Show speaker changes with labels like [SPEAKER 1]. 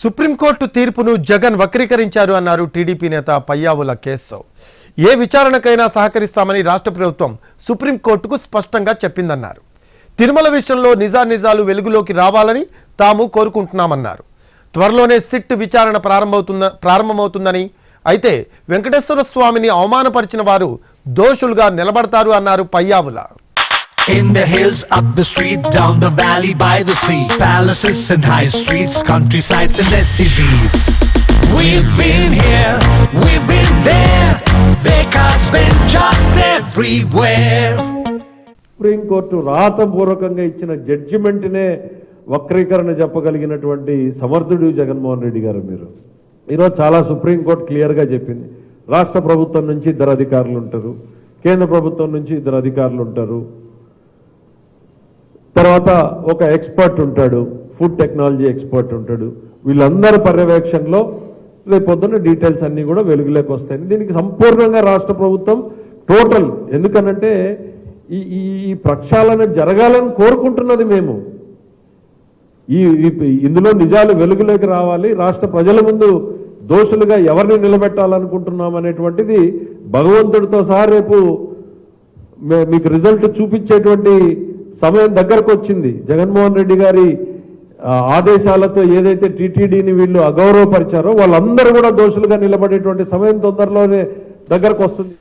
[SPEAKER 1] Supreme court తీర్పును జగన్ వక్రీకరించారు అన్నారు TDP నేత పయ్యావుల కేశవ్. ఏ విచారణకైనా సహకరిస్తామని రాష్ట్ర ప్రభుత్వం సుప్రీంకోర్టుకు స్పష్టంగా చెప్పిందన్నారు. తిరుమల విషయంలో నిజానిజాలు వెలుగులోకి రావాలని తాము కోరుకుంటున్నామన్నారు. త్వరలోనే సిట్ విచారణ ప్రారంభమవుతుంద ప్రారంభమవుతుందని అయితే వెంకటేశ్వర స్వామిని అవమానపరిచిన వారు దోషులుగా నిలబడతారు అన్నారు Payyavula.
[SPEAKER 2] In the hills, up the street, down the valley, by the sea. Palaces and high streets, countrysides and SCZs. We've been here, we've been there. Vekas been just everywhere.
[SPEAKER 3] Supreme court రాతపూర్వకంగా ఇచ్చిన జడ్జిమెంట్నే వక్రీకరణ చెప్పగలిగినటువంటి సమర్థుడు జగన్మోహన్ రెడ్డి గారు మీరు ఈరోజు చాలా supreme court క్లియర్గా చెప్పింది రాష్ట్ర ప్రభుత్వం నుంచి ఇద్దరు అధికారులు ఉంటారు కేంద్ర ప్రభుత్వం నుంచి ఇద్దరు అధికారులు ఉంటారు తర్వాత ఒక ఎక్స్పర్ట్ ఉంటాడు ఫుడ్ టెక్నాలజీ ఎక్స్పర్ట్ ఉంటాడు. వీళ్ళందరి పర్యవేక్షణలో రేపు పొద్దున్న డీటెయిల్స్ అన్నీ కూడా వెలుగులోకి వస్తాయి దీనికి సంపూర్ణంగా రాష్ట్ర ప్రభుత్వం టోటల్ ఎందుకనంటే ఈ ఈ ప్రక్షాళన జరగాలని కోరుకుంటున్నది మేము. ఈ ఇందులో నిజాలు వెలుగులోకి రావాలి. రాష్ట్ర ప్రజల ముందు దోషులుగా ఎవరిని నిలబెట్టాలనుకుంటున్నాం అనేటువంటిది భగవంతుడితో సహా రేపు మీకు రిజల్ట్ చూపించేటువంటి సమయం దగ్గరకు వచ్చింది. జగన్మోహన్ రెడ్డి గారి ఆదేశాలతో ఏదైతే టీటీడీని వీళ్ళు అగౌరవపరిచారో వాళ్ళందరూ కూడా దోషులుగా నిలబడేటువంటి సమయం తొందరలోనే దగ్గరకు వస్తుంది.